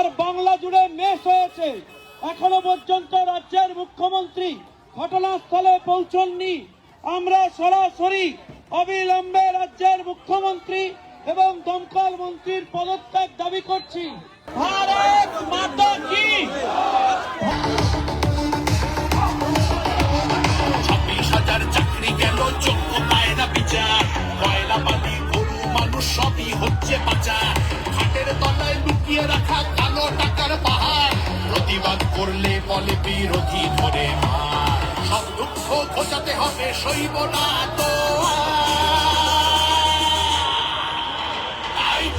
আর বাংলা জুড়ে মেশ হয়েছে। এখনও পর্যন্ত রাজ্যের মুখ্যমন্ত্রী ঘটনাস্থলে পৌঁছননি। আমরা সরাসরি অবিলম্বে রাজ্যের মুখ্যমন্ত্রী এবং দমকল মন্ত্রীর পদত্যাগ দাবি করছি। ছাব্বিশ হাজার চাকরি গেল যোগ্য পায় না বিচার। বিরোধী ধরে মার। সব দুঃখ ঘোচাতে হবে সইব না তো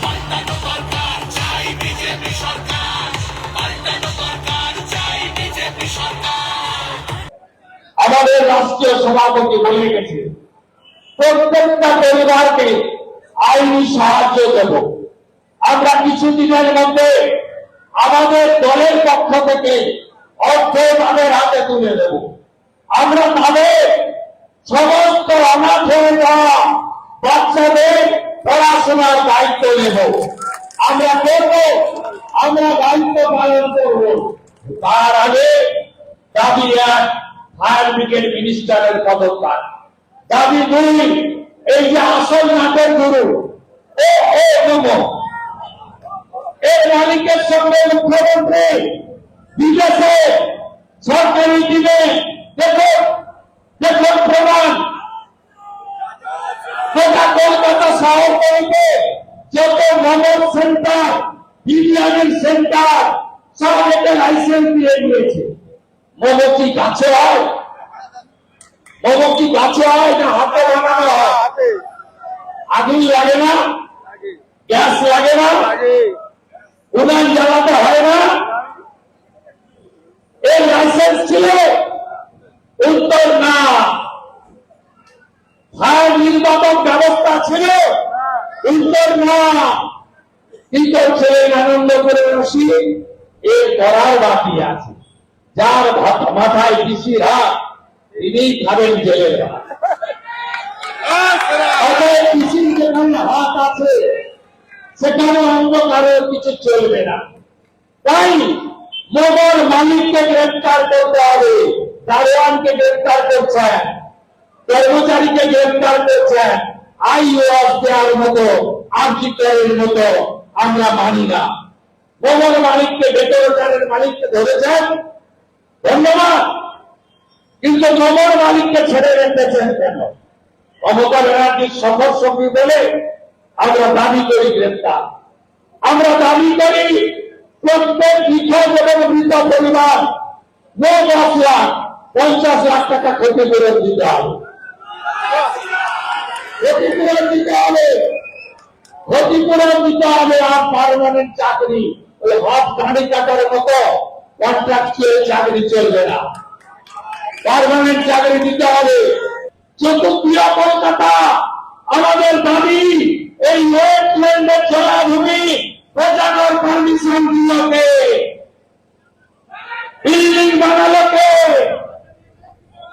পাল্টানো দরকার, চাই বিজেপি সরকার। পাল্টানো দরকার, চাই বিজেপি আমাদের রাষ্ট্রীয় সভাপতি বলে গেছে, প্রত্যেকটা পরিবারকে আইনি সাহায্য দেব। আমরা কিছুদিনের মধ্যে আমাদের দলের পক্ষ থেকে অর্থ তাদের হাতে তুলে দেব আমরা তাদের সমস্ত অনাথ হয়ে যাওয়া বাচ্চাদের পড়াশোনার দায়িত্ব নেব আমরা করব আমরা দায়িত্ব পালন করব তার আগে দাবি এক ফায়ার ব্রিগেড মিনিস্টারের পদত্যাগ দাবি দুই এই যে আসল নাটের গুরু ও ও নম এর মালিকের সঙ্গে মুখ্যমন্ত্রী বিদেশে সরকারি দিনে দেখুন দেখুন প্রমাণ। গোটা কলকাতা শহরতলিতে যত নগর সেন্টার বিরিয়ানির সেন্টার সব একটা লাইসেন্স দিয়ে দিয়েছে। মোমো কি গাছে হয়? মোমো কি গাছে হয় না হাতে বানানো হয়? আগুন লাগে না? গ্যাস লাগে না? উনান জ্বালাতে হয় না? এই লাইসেন্স ছিল। উত্তর না। ফায়ার নির্বাপক ব্যবস্থা ছিল। উত্তর না। কি করছিলেন আনন্দ করে বসি এর করাও বাকি আছে। যার মাথায় পিসির হাত তিনি খাবেন পিসির যেখানে হাত আছে, সেখানে অন্ধকারে কিছু চলবে না। তাই মোগল মালিককে গ্রেফতার করতে হবে। দারোয়ানকে গ্রেফতার করছেন। কর্মচারীকে গ্রেফতার করছেন। আই ওয়াস দেওয়ার মতো, আর্জিকরের মতো আমরা মানি না। মোগল মালিককে বেতনচারের মালিককে ধরেছেন। ধন্যবাদ। কিন্তু মোগল মালিককে ছেড়ে রেখেছেন কেন? মমতা ব্যানার্জির সফর সঙ্গী বলে আমরা দাবি করি গ্রেফতার। আমরা দাবি করি প্রত্যেক কৃষক এবং মৃত পরিবার দশ লাখ পঞ্চাশ লাখ টাকা ক্ষতিপূরণ দিতে হবে। ক্ষতিপূরণ দিতে হবে। ক্ষতিপূরণ দিতে হবে আর পারমানেন্ট চাকরি, ওই হাত গাড়ি কাটার মতো কন্ট্রাকচুয়াল চাকরি চলবে না। পারমানেন্ট চাকরি দিতে হবে। চতুর্থীয় কলকাতা, আমাদের দাবি, এই ওয়েটল্যান্ডের জলাভূমি বোঝানোর পারমিশন দিলকে বিল্ডিং বানালোকে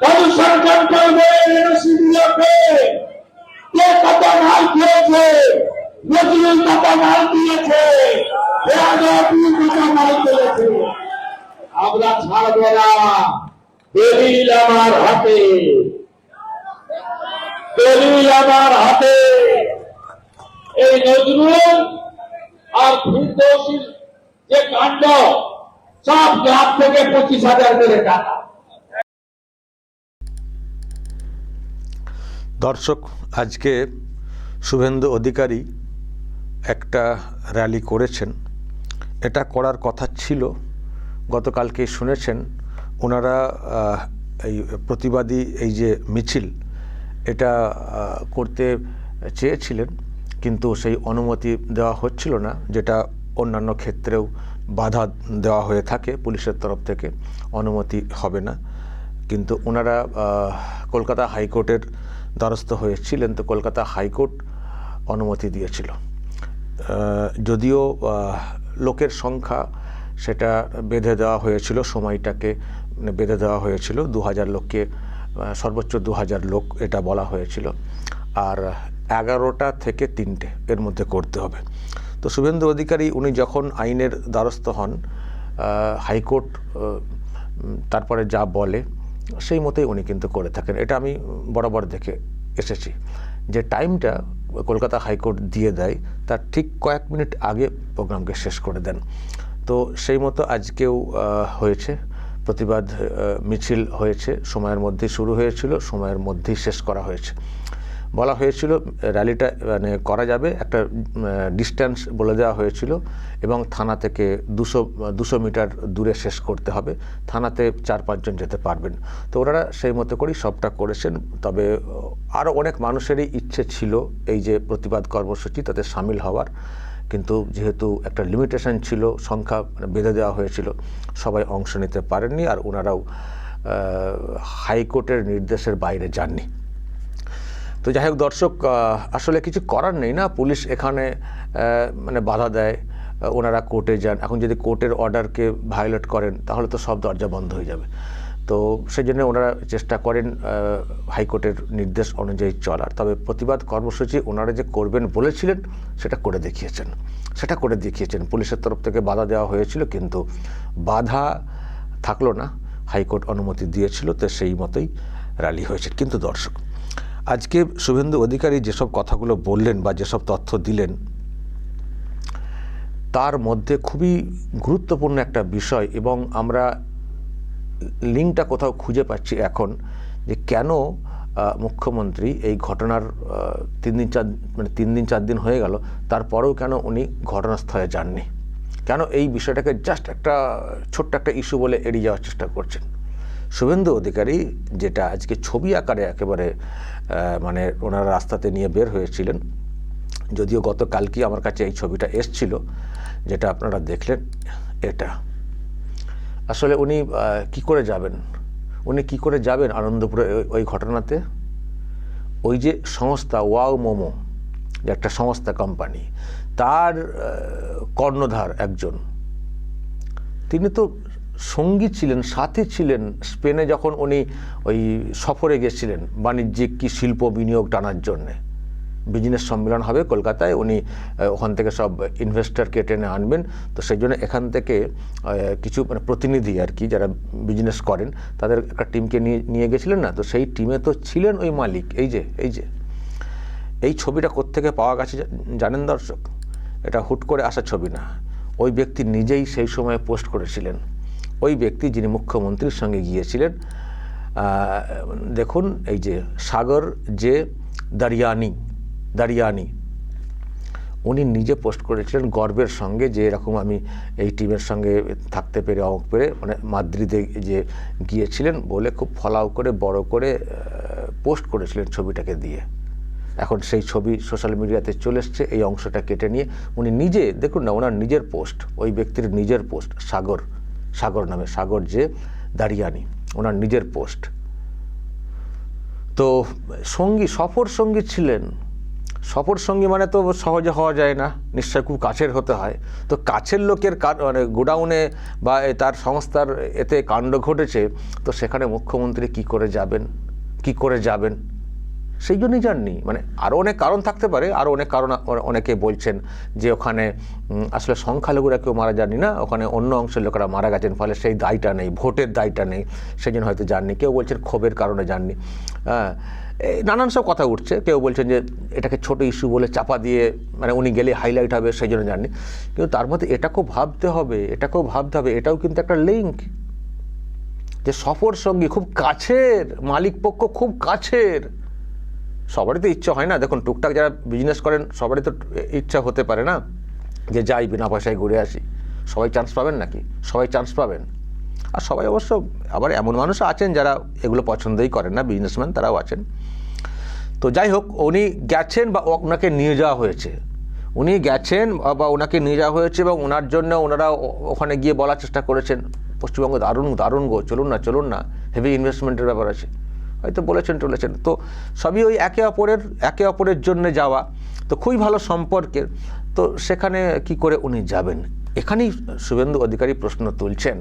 পলিউশন কন্ট্রোল বোর্ডের এনওসি দিলকে কে কত মাল খেয়েছে নজরুল কত মাল দিয়েছে? আমরা ছাড়বো না। দলিল আমার হাতে। দলিল আমার হাতে। এই নজরুল আর ফিরদৌসির যে কাণ্ড, সব গ্রাম থেকে পঁচিশ হাজার করে টাকা। দর্শক, আজকে শুভেন্দু অধিকারী একটা র্যালি করেছেন। এটা করার কথা ছিল, গতকালকে শুনেছেন। ওনারা এই প্রতিবাদী এই যে মিছিল, এটা করতে চেয়েছিলেন। কিন্তু সেই অনুমতি দেওয়া হচ্ছিল না, যেটা অন্যান্য ক্ষেত্রেও বাধা দেওয়া হয়ে থাকে, পুলিশের তরফ থেকে অনুমতি হবে না। কিন্তু ওনারা কলকাতা হাইকোর্টের দ্বারস্থ হয়েছিলেন, তো কলকাতা হাইকোর্ট অনুমতি দিয়েছিল। যদিও লোকের সংখ্যা সেটা বেঁধে দেওয়া হয়েছিল, সময়টাকে বেঁধে দেওয়া হয়েছিল, দু হাজার লোককে সর্বোচ্চ দু হাজার লোক এটা বলা হয়েছিল। আর এগারোটা থেকে তিনটে এর মধ্যে করতে হবে। তো শুভেন্দু অধিকারী, উনি যখন আইনের দ্বারস্থ হন হাইকোর্ট তারপরে যা বলে, সেই মতোই উনি কিন্তু করে থাকেন। এটা আমি বরাবর দেখে এসেছি। যে টাইমটা কলকাতা হাইকোর্ট দিয়ে দেয়, তার ঠিক কয়েক মিনিট আগে প্রোগ্রামকে শেষ করে দেন। তো সেই মতো আজকেও হয়েছে। প্রতিবাদ মিছিল হয়েছে। সময়ের মধ্যেই শুরু হয়েছিল, সময়ের মধ্যেই শেষ করা হয়েছে। বলা হয়েছিল, র্যালিটা মানে করা যাবে। একটা ডিস্ট্যান্স বলে দেওয়া হয়েছিল এবং থানা থেকে দুশো দুশো মিটার দূরে শেষ করতে হবে। থানাতে চার, পাঁচজন যেতে পারবেন। তো ওনারা সেই মতো করেই সবটা করেছেন। তবে আরও অনেক মানুষেরই ইচ্ছে ছিল এই যে প্রতিবাদ কর্মসূচি, তাতে সামিল হওয়ার। কিন্তু যেহেতু একটা লিমিটেশন ছিল, সংখ্যা বেঁধে দেওয়া হয়েছিল, সবাই অংশ নিতে পারেননি আর ওনারাও হাইকোর্টের নির্দেশের বাইরে যাননি। তো যাই হোক, দর্শক আসলে কিছু করার নেই না? পুলিশ এখানে মানে বাধা দেয় ওনারা কোর্টে যান। এখন যদি কোর্টের অর্ডারকে ভায়োলেট করেন, তাহলে তো সব দরজা বন্ধ হয়ে যাবে। তো সেই জন্য ওনারা চেষ্টা করেন হাইকোর্টের নির্দেশ অনুযায়ী চলার। তবে প্রতিবাদ কর্মসূচি ওনারা যে করবেন বলেছিলেন, সেটা করে দেখিয়েছেন। সেটা করে দেখিয়েছেন। পুলিশের তরফ থেকে বাধা দেওয়া হয়েছিল, কিন্তু বাধা থাকল না। হাইকোর্ট অনুমতি দিয়েছিল, তো সেই মতোই র্যালি হয়েছে। কিন্তু দর্শক আজকে শুভেন্দু অধিকারী যেসব কথাগুলো বললেন বা যেসব তথ্য দিলেন, তার মধ্যে খুবই গুরুত্বপূর্ণ একটা বিষয় এবং আমরা লিঙ্কটা কোথাও খুঁজে পাচ্ছি এখন যে কেন মুখ্যমন্ত্রী এই ঘটনার তিন দিন চার মানে তিন দিন চার দিন হয়ে গেল, তারপরেও কেন উনি ঘটনাস্থলে যাননি? কেন এই বিষয়টাকে জাস্ট একটা ছোট্ট একটা ইস্যু বলে এড়িয়ে যাওয়ার চেষ্টা করছেন? শুভেন্দু অধিকারী যেটা আজকে ছবি আকারে একেবারে মানে ওনারা রাস্তাতে নিয়ে বের হয়েছিলেন। যদিও গতকালকে আমার কাছে এই ছবিটা এসছিল, যেটা আপনারা দেখলেন, এটা। আসলে উনি কি করে যাবেন? উনি কি করে যাবেন আনন্দপুরে ওই ঘটনাতে? ওই যে সংস্থা ওয়াও মোমো, যে একটা সংস্থা কোম্পানি, তার কর্ণধার একজন। তিনি তো সঙ্গী ছিলেন, সাথী ছিলেন। স্পেনে যখন উনি ওই সফরে গেছিলেন, বাণিজ্যিক কি শিল্প বিনিয়োগ টানার জন্যে। বিজনেস সম্মেলন হবে কলকাতায়, উনি ওখান থেকে সব ইনভেস্টরকে টেনে আনবেন। তো সেই জন্য এখান থেকে কিছু মানে প্রতিনিধি আর কি যারা বিজনেস করেন, তাদের একটা টিমকে নিয়ে নিয়ে গেছিলেন না? তো সেই টিমে তো ছিলেন ওই মালিক। এই যে এই যে। এই ছবিটা কোত্থেকে পাওয়া গেছে জানেন দর্শক? এটা হুট করে আসা ছবি না। ওই ব্যক্তি নিজেই সেই সময় পোস্ট করেছিলেন। ওই ব্যক্তি যিনি মুখ্যমন্ত্রীর সঙ্গে গিয়েছিলেন দেখুন এই যে সাগর যে দারিয়ানি দারিয়ানি, উনি নিজে পোস্ট করেছিলেন গর্বের সঙ্গে যে এরকম আমি এই টিমের সঙ্গে থাকতে পেরে অঙ্ক পেরে মানে মাদ্রিদে যে গিয়েছিলেন বলে খুব ফলাও করে, বড় করে পোস্ট করেছিলেন ছবিটাকে দিয়ে। এখন সেই ছবি সোশ্যাল মিডিয়াতে চলে এসছে, এই অংশটা কেটে নিয়ে উনি নিজে, দেখুন না, ওনার নিজের পোস্ট, ওই ব্যক্তির নিজের পোস্ট, সাগর। সাগর নামে, সাগর যে দাঁড়িয়ানি ওনার নিজের পোস্ট। তো সঙ্গী, সফর সঙ্গী ছিলেন। সফর সঙ্গী মানে তো সহজে হওয়া যায় না, নিশ্চয় খুব কাছের হতে হয়। তো কাছের লোকের মানে গোডাউনে বা তার সংস্থার এতে কাণ্ড ঘটেছে, তো সেখানে মুখ্যমন্ত্রী কি করে যাবেন, কি করে যাবেন? সেই জন্যই যাননি মানে আরও অনেক কারণ থাকতে পারে আরও অনেক কারণ অনেকে বলছেন যে ওখানে আসলে সংখ্যালঘুরা কেউ মারা যাননি না, ওখানে অন্য অংশের লোকেরা মারা গেছেন, ফলে সেই দায়টা নেই, ভোটের দায়টা নেই সেই জন্য হয়তো যাননি কেউ বলছেন ক্ষোভের কারণে যাননি হ্যাঁ নানান সব কথা উঠছে, কেউ বলছেন যে এটাকে ছোট ইস্যু বলে চাপা দিয়ে মানে উনি গেলে হাইলাইট হবে সেই জন্য যাননি কিন্তু তার মধ্যে এটাকেও ভাবতে হবে এটাকেও ভাবতে হবে, এটাও কিন্তু একটা লিঙ্ক যে সফর সঙ্গী খুব কাছের মালিক পক্ষ খুব কাছের সবারই তো ইচ্ছা হয় না। দেখুন, টুকটাক যারা বিজনেস করেন, সবারই তো ইচ্ছা হতে পারে না যে যাই, বিনা পয়সায় ঘুরে আসি। সবাই চান্স পাবেন নাকি? সবাই চান্স পাবেন। আর সবাই অবশ্য, আবার এমন মানুষ আছেন যারা এগুলো পছন্দই করেন না বিজনেসম্যান তারাও আছেন। তো যাই হোক, উনি গেছেন বা ওনাকে নিয়ে যাওয়া হয়েছে। উনি গেছেন বা ওনাকে নিয়ে যাওয়া হয়েছে এবং ওনার জন্য ওনারা ওখানে গিয়ে বলার চেষ্টা করেছেন। পশ্চিমবঙ্গ দারুণ দারুণ গো, চলুন না চলুন না। হেভি ইনভেস্টমেন্টের ব্যাপার আছে। হয়তো বলেছেন টলেছেন। তো সবই ওই একে অপরের একে অপরের জন্য যাওয়া। তো খুবই ভালো সম্পর্কের। তো সেখানে কি করে উনি যাবেন? এখানেই শুভেন্দু অধিকারী প্রশ্ন তুলছেন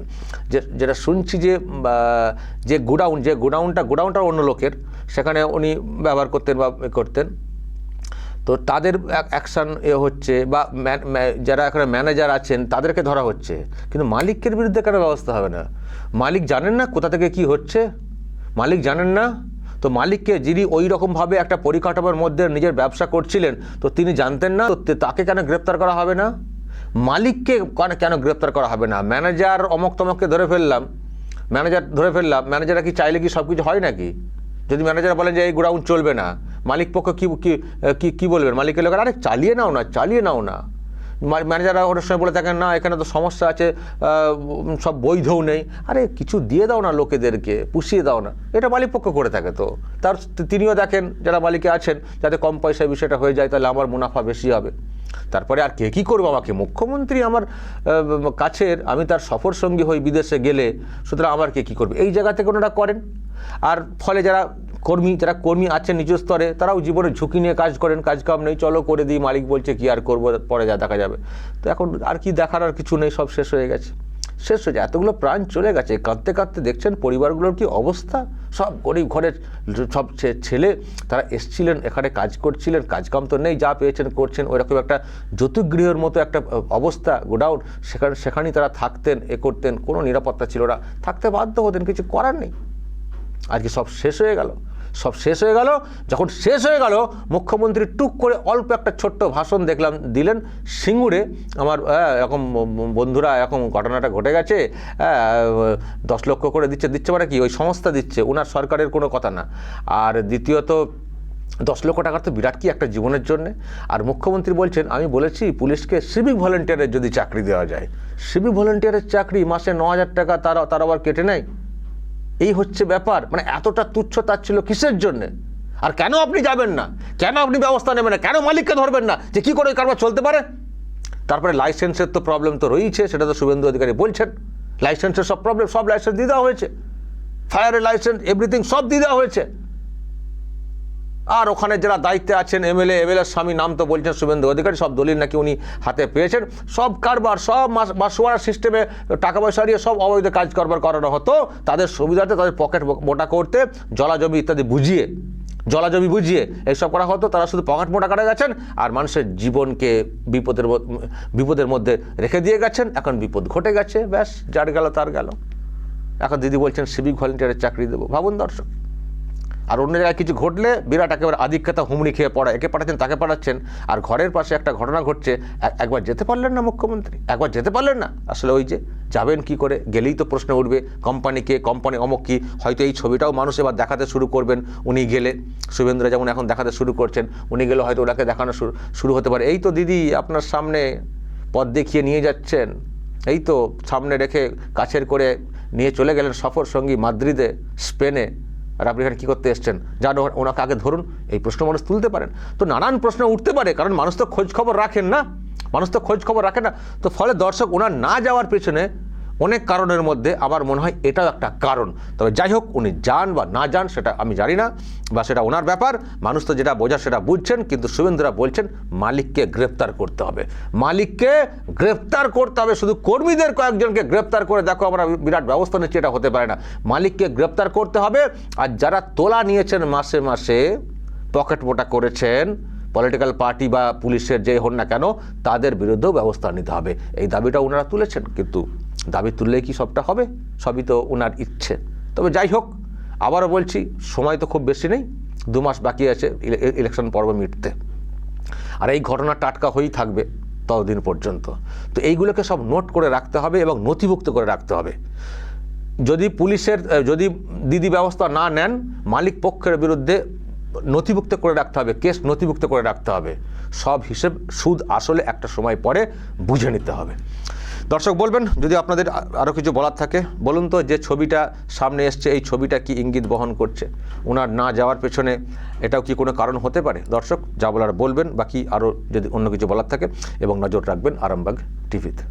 যে, যেটা শুনছি যে যে গোডাউন, যে গোডাউনটা গোডাউনটা অন্য লোকের। সেখানে উনি ব্যবহার করতেন বা করতেন। তো তাদের অ্যাকশান এ হচ্ছে বা যারা এখানে ম্যানেজার আছেন, তাদেরকে ধরা হচ্ছে। কিন্তু মালিকের বিরুদ্ধে কেন ব্যবস্থা হবে না? মালিক জানেন না কোথা থেকে কি হচ্ছে? মালিক জানেন না? তো মালিককে যিনি ওই রকমভাবে একটা পরিকাঠামোর মধ্যে নিজের ব্যবসা করছিলেন, তো তিনি জানতেন না? তো তাকে কেন গ্রেপ্তার করা হবে না? মালিককে কেন গ্রেপ্তার করা হবে না? ম্যানেজার অমক তমককে ধরে ফেললাম। ম্যানেজার ধরে ফেললাম। ম্যানেজাররা কি চাইলে কি সব কিছু হয় নাকি? যদি ম্যানেজার বলেন যে এই গোডাউন চলবে না, মালিক পক্ষ কী কী বলবেন? মালিকের লোকের, আরে, চালিয়ে নাও না, চালিয়ে নাও না। ম্যানেজাররা অনেক সময় বলে থাকেন, না, এখানে তো সমস্যা আছে সব বৈধও নেই। আরে, কিছু দিয়ে দাও না লোকেদেরকে, পুষিয়ে দাও না। এটা মালিক পক্ষ করে থাকে তো। তার তিনিও দেখেন, যারা মালিকে আছেন, যাতে কম পয়সায় বিষয়টা হয়ে যায়, তাহলে আমার মুনাফা বেশি হবে। তারপরে আর কে কী করব আমাকে? মুখ্যমন্ত্রী আমার কাছের, আমি তার সফর সঙ্গী হই বিদেশে গেলে, সুতরাং আমার কে কী করবে? এই জায়গা থেকে ওনারা করেন। আর ফলে যারা কর্মী, যারা কর্মী আছেন নিজ স্তরে, তারাও জীবনে ঝুঁকি নিয়ে কাজ করেন কাজ কাম নেই, চলো করে দিই, মালিক বলছে কি আর করব, পরে যা দেখা যাবে। তো এখন আর কি দেখার আর কিছু নেই, সব শেষ হয়ে গেছে। শেষ হয়ে যায়, এতগুলো প্রাণ চলে গেছে, কাঁদতে কাঁদতে দেখছেন পরিবারগুলোর কি অবস্থা? সব গরিব ঘরের সব ছেলে, তারা এসছিলেন, এখানে কাজ করছিলেন, কাজকাম তো নেই, যা পেয়েছেন করছেন, ওইরকম একটা জ্যোতিগৃহের মতো একটা অবস্থা, গোডাউন, সেখানে, সেখানেই তারা থাকতেন, এ করতেন, কোনো নিরাপত্তা ছিল না। থাকতে বাধ্য হতেন, কিছু করার নেই। আজকে সব শেষ হয়ে গেল। সব শেষ হয়ে গেল। যখন শেষ হয়ে গেল, মুখ্যমন্ত্রী টুক করে অল্প একটা ছোট্ট ভাষণ দেখলাম, দিলেন, সিঙ্গুরে, আমার এরকম বন্ধুরা, এরকম ঘটনাটা ঘটে গেছে দশ লক্ষ করে দিচ্ছে দিচ্ছে মানে কি, ওই সংস্থা দিচ্ছে ওনার সরকারের কোনো কথা না। আর দ্বিতীয়ত, দশ লক্ষ টাকার তো বিরাট কি একটা জীবনের জন্যে। আর মুখ্যমন্ত্রী বলছেন, আমি বলেছি, পুলিশকে সিভিক ভলেন্টিয়ারের যদি চাকরি দেওয়া যায়। সিভিক ভলেন্টিয়ারের চাকরি মাসে ন হাজার টাকা, তারা, তার আবার কেটে নেয়। এই হচ্ছে ব্যাপার। মানে এতটা তুচ্ছ তার ছিল কিসের জন্যে? আর কেন আপনি যাবেন না? কেন আপনি ব্যবস্থা নেবেন না? কেন মালিককে ধরবেন না? যে কী করে কারবার চলতে পারে? তারপরে লাইসেন্সের তো প্রবলেম তো রয়েছে সেটা তো শুভেন্দু অধিকারী বলছেন। লাইসেন্সের সব প্রবলেম সব লাইসেন্স দিয়ে দেওয়া হয়েছে। ফায়ারের লাইসেন্স এভরিথিং সব দিয়ে দেওয়া হয়েছে। আর ওখানে যারা দায়িত্বে আছেন এমএলএ এমএলএ স্বামী, নাম তো বলছেন শুভেন্দু অধিকারী, সব দলিল নাকি উনি হাতে পেয়েছেন। সব কারবার, সব মাস মাসোয়ারা সিস্টেমে টাকা পয়সা দিয়ে সব অবৈধ কাজ কারবার করানো হতো। তাদের সুবিধাতে তাদের পকেট মোটা করতে, জলাজমি ইত্যাদি বুঝিয়ে, জলাজমি বুঝিয়ে এইসব করা হতো। তারা শুধু পকেট মোটা করে গেছেন আর মানুষের জীবনকে বিপদের বিপদের মধ্যে রেখে দিয়ে গেছেন। এখন বিপদ ঘটে গেছে, ব্যাস, যার গেল তার গেল। এখন দিদি বলছেন, সিভিক ভলেন্টিয়ারের চাকরি দেবো। ভাবুন দর্শক। আর অন্য জায়গায় কিছু ঘটলে বিরাট একেবারে আধিক্যতা হুমড়ি খেয়ে পড়া, একে পাঠাচ্ছেন, তাকে পাঠাচ্ছেন। আর ঘরের পাশে একটা ঘটনা ঘটছে একবার যেতে পারলেন না মুখ্যমন্ত্রী? একবার যেতে পারলেন না? আসলে ওই যে যাবেন কি করে? গেলেই তো প্রশ্ন উঠবে কোম্পানিকে কোম্পানি অমক কি? হয়তো এই ছবিটাও মানুষ এবার দেখাতে শুরু করবেন, উনি গেলে। শুভেন্দ্র যেমন এখন দেখাতে শুরু করছেন, উনি গেলে হয়তো ওনাকে দেখানো শুরু শুরু হতে পারে। এই তো দিদি, আপনার সামনে পথ দেখিয়ে নিয়ে যাচ্ছেন। এই তো সামনে রেখে কাছের করে নিয়ে চলে গেলেন সফর সঙ্গী মাদ্রিদে, স্পেনে। আর আপনি এখানে কী করতে এসছেন? যান ওনাকে আগে ধরুন, এই প্রশ্ন মানুষ তুলতে পারেন। তো নানান প্রশ্ন উঠতে পারে, কারণ মানুষ তো খোঁজ খবর রাখেন না। মানুষ তো খোঁজ খবর রাখে না। তো ফলে দর্শক, ওনার না যাওয়ার পেছনে অনেক কারণের মধ্যে আমার মনে হয় এটাও একটা কারণ। তবে যাই হোক, উনি যান বা না যান, সেটা আমি জানি না বা সেটা ওনার ব্যাপার। মানুষ তো যেটা বোঝা সেটা বুঝছেন, কিন্তু শুভেন্দুরা বলছেন, মালিককে গ্রেপ্তার করতে হবে। মালিককে গ্রেপ্তার করতে হবে, শুধু কর্মীদের কয়েকজনকে গ্রেপ্তার করে। দেখো, আমরা বিরাট ব্যবস্থা নিচ্ছি, এটা হতে পারে না। মালিককে গ্রেপ্তার করতে হবে, আর যারা তোলা নিয়েছেন মাসে মাসে পকেট মোটা করেছেন পলিটিক্যাল পার্টি বা পুলিশের যে হন না কেন, তাদের বিরুদ্ধেও ব্যবস্থা নিতে হবে। এই দাবিটা ওনারা তুলেছেন, কিন্তু দাবি তুললেই কি সবটা হবে? সবই তো ওনার ইচ্ছে। তবে যাই হোক, আবারও বলছি, সময় তো খুব বেশি নেই, দু মাস বাকি আছে ইলেকশন পর্ব মিটতে। আর এই ঘটনা টাটকা হয়েই থাকবে ততদিন পর্যন্ত। তো এইগুলোকে সব নোট করে রাখতে হবে এবং নথিভুক্ত করে রাখতে হবে। যদি পুলিশের, যদি দিদি ব্যবস্থা না নেন, মালিক পক্ষের বিরুদ্ধে নথিভুক্ত করে রাখতে হবে, কেস নথিভুক্ত করে রাখতে হবে। সব হিসেব, সুদ আসলে একটা সময় পরে বুঝে নিতে হবে। দর্শক বলবেন, যদি আপনাদের আরও কিছু বলার থাকে, বলুন তো যে ছবিটা সামনে এসছে, এই ছবিটা কি ইঙ্গিত বহন করছে? ওনার না যাওয়ার পেছনে এটাও কি কোনো কারণ হতে পারে? দর্শক, যা বলার বলবেন, বাকি আরও যদি অন্য কিছু বলার থাকে, এবং নজর রাখবেন আরামবাগ টিভিতে।